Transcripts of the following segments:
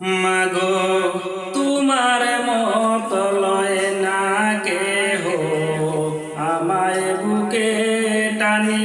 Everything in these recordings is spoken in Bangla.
মাগো তোমার মত লয় না কে হো আমায় বুকে টানি।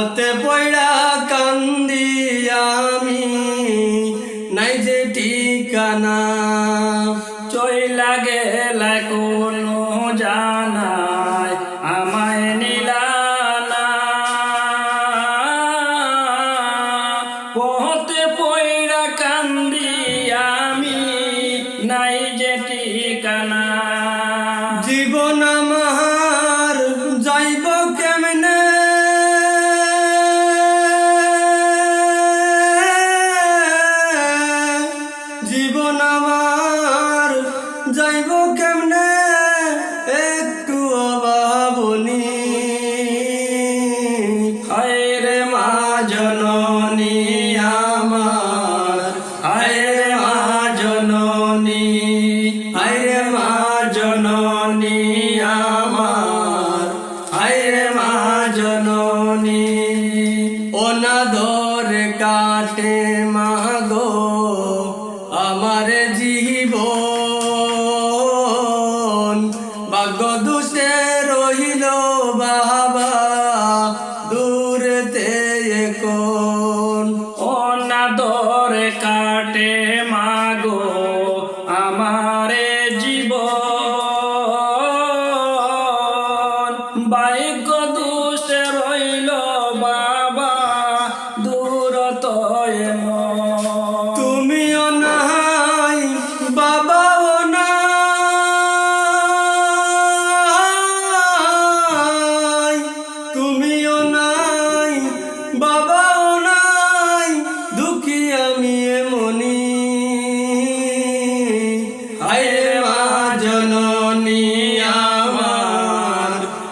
পথে পয়ড়া কান্দি আমি, নাই যে ঠিকানা। চইলা গেলা কোনো জানায় আমায় নিলানা পথে পয়রা কান্দি আমি, নাই যে ঠিকানা। জীবন আমার। যাইব কেমনে? একটু অভাবনী। হায় রে মা জননী আমার। হায় রে মা জননী। হায় রে মা জননী আমার। হায় রে মা জননী। অনাদর কাটে আমার Allah.